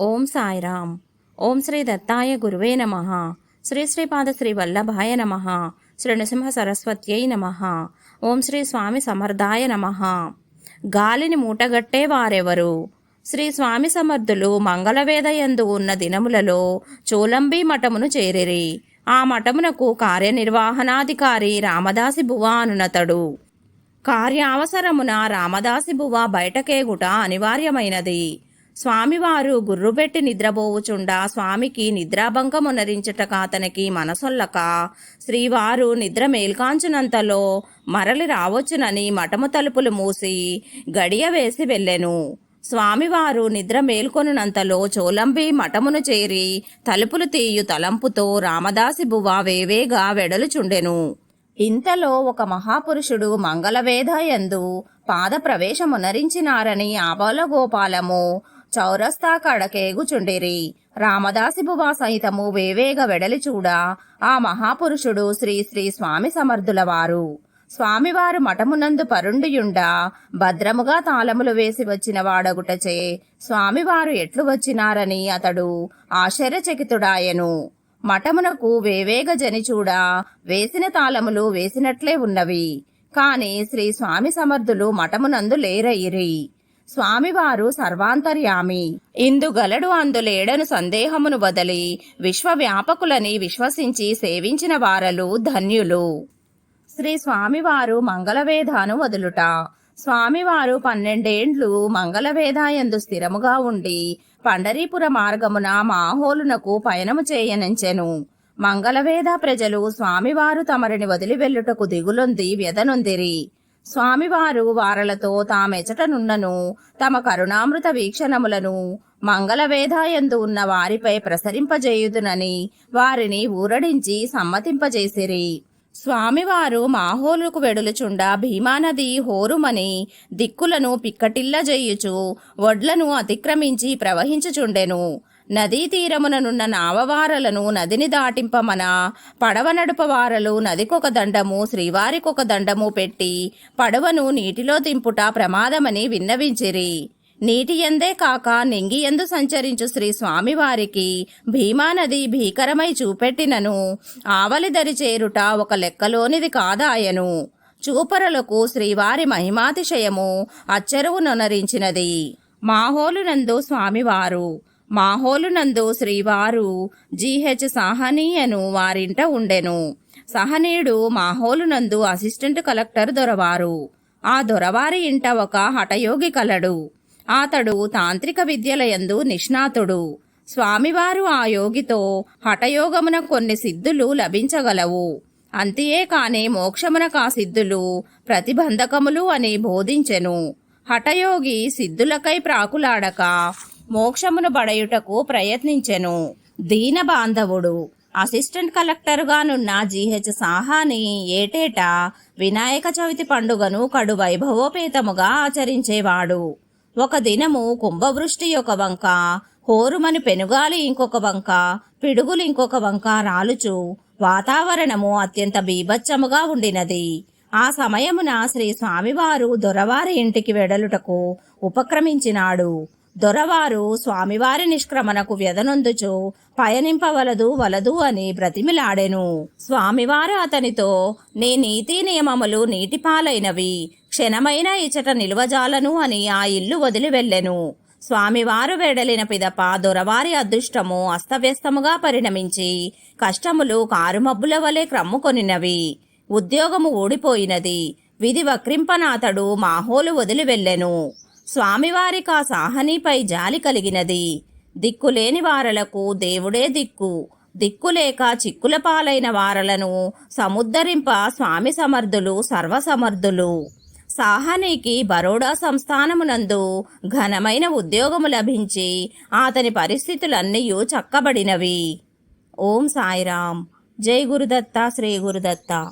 ఓం సాయిరామ్. ఓం శ్రీ దత్తాయ గురువే నమ. శ్రీ శ్రీపాద శ్రీ వల్లభాయ నమ. శ్రీ నృసింహ సరస్వత్యై నమ. ఓం శ్రీ స్వామి సమర్థాయ నమ. గాలిని మూటగట్టే వారెవరు? శ్రీ స్వామి సమర్థులు మంగళవేదయందు ఉన్న దినములలో చోలంబి మఠమును చేరిరి. ఆ మఠమునకు కార్యనిర్వహణాధికారి రామదాసి బువా అనునతడు. కార్యావసరమున రామదాసి బువ బయటకేగుట అనివార్యమైనది. స్వామివారు గుర్రుపెట్టి నిద్రపోవుచుండా స్వామికి నిద్రాభంగమునరించుటక అతనికి మనసొల్లక. శ్రీవారు నిద్ర మేల్కాంచునంతలో మరలి రావచ్చునని మఠము తలుపులు మూసి గడియ వేసి వెళ్ళెను. స్వామివారు నిద్ర మేల్కొనునంతలో చోలంబి మఠమును చేరి తలుపులు తీయు తలంపుతో రామదాసి బువ్వ వేవేగా వెడలుచుండెను. ఇంతలో ఒక మహాపురుషుడు మంగళవేదయందు పాద పాదప్రవేశమునరించినారని ఆబాలగోపాలము చౌరస్తా కడకేగుచుండిరి రామదాసిబువా సహితము వేవేగ వెడలి చూడ. ఆ మహాపురుషుడు శ్రీ శ్రీ స్వామి సమర్థులవారు. స్వామివారు మఠమునందు పరుండియుండ. భద్రముగా తాళములు వేసి వచ్చిన వాడగుటచే స్వామివారు ఎట్లు వచ్చినారని అతడు ఆశ్చర్యచకితుడాయెను. మఠమునకు వేవేగ జనిచూడ వేసిన తాళములు వేసినట్లే ఉన్నవి. కాని శ్రీ స్వామి సమర్థులు మఠమునందు లేరయిరి. స్వామివారు సర్వాంతర్యామి. ఇందుగలడు అందులేడను సందేహమును వదలి విశ్వవ్యాపకులని విశ్వసించి సేవించిన వారలు ధన్యులు. శ్రీ స్వామివారు మంగళవేదాను వదులుట. స్వామివారు పన్నెండేండ్లు మంగళవేదాయందు స్థిరముగా ఉండి పండరీపుర మార్గమున మాహోలునకు పయనము చేయనించెను. మంగళవేద ప్రజలు స్వామివారు తమరిని వదిలి వెళ్ళుటకు దిగులొంది వ్యధనొందిరి. స్వామివారు వారలతో తామెచటనున్నను తమ కరుణామృత వీక్షణములను మంగళవేధాయందు ఉన్న వారిపై ప్రసరింపజేయుదునని వారిని ఊరడించి సమ్మతింపజేసిరి. స్వామివారు మాహోలుకు వెడులుచుండ భీమానది హోరుమని దిక్కులను పిక్కటిల్ల జేయుచు వడ్లను అతిక్రమించి ప్రవహించుచుండెను. నదీ తీరముననున్న నావవారలను నదిని దాటింపమన పడవ నడుపవారలు నదికొక దండము శ్రీవారికొక దండము పెట్టి పడవను నీటిలో దింపుట ప్రమాదమని విన్నవించిరి. నీటి ఎందే కాక నింగి ఎందు సంచరించు శ్రీ స్వామివారికి భీమానది భీకరమై చూపెట్టినను ఆవలి దరి చేరుట ఒక లెక్కలోనిది కాదాయను. చూపరలకు శ్రీవారి మహిమాతిశయము అచ్చెరువునొనరించినది. మాహోలునందు స్వామివారు మాహోలునందు శ్రీవారు జీహెచ్ సాహనీయను వారింట ఉండెను. సహనీయుడు మాహోలునందు అసిస్టెంట్ కలెక్టర్ దొరవారు. ఆ దొరవారి ఇంట ఒక హఠయోగి కలడు. అతడు తాంత్రిక విద్యలయందు నిష్ణాతుడు. స్వామివారు ఆ యోగితో హఠయోగమున కొన్ని సిద్ధులు లభించగలవు. అంతియే కాని మోక్షమునకు ఆ సిద్ధులు ప్రతిబంధకములు అని బోధించెను. హఠయోగి సిద్ధులకై ప్రాకులాడక మోక్షమును బడయుటకు ప్రయత్నించెను. దీన బాంధవుడు అసిస్టెంట్ కలెక్టర్గానున్న జీహెచ్ సాహాని ఏటేటా వినాయక చవితి పండుగను కడు వైభవోపేతముగా ఆచరించేవాడు. ఒక దినము కుంభవృష్టి ఒక వంక హోరుమని పెనుగాలి ఇంకొక వంక పిడుగులు ఇంకొక వంక రాలుచు వాతావరణము అత్యంత బీభత్సముగా ఉండినది. ఆ సమయమున శ్రీ స్వామివారు దొరవారి ఇంటికి వెడలుటకు ఉపక్రమించినాడు. దొరవారు స్వామివారి నిష్క్రమణకు వ్యధనొందుచు పయనింపవలదు వలదు అని బ్రతిమిలాడెను. స్వామివారు అతనితో నీ నీతి నియమములు నీటిపాలైనవి. క్షణమైన ఇచట నిలువజాలను అని ఆ ఇల్లు వదిలి వెళ్ళెను. స్వామివారు వెడలిన పిదప దొరవారి అదృష్టము అస్తవ్యస్తముగా పరిణమించి కష్టములు కారుమబ్బుల వలె క్రమ్ముకొనినవి ఉద్యోగము ఊడిపోయినది. విధి వక్రింపనాతడు మాహోలు వదిలి వెళ్ళెను. స్వామివారికి ఆ సాహనీపై జాలి కలిగినది. దిక్కులేని వారలకు దేవుడే దిక్కు. దిక్కులేక చిక్కుల పాలైన వారలను సముద్ధరింప స్వామి సమర్థులు సర్వసమర్థులు. సాహనీకి బరోడా సంస్థానమునందు ఘనమైన ఉద్యోగము లభించి అతని పరిస్థితులన్నీ చక్కబడినవి. ఓం సాయిరాం జై గురుదత్త శ్రీ గురుదత్త.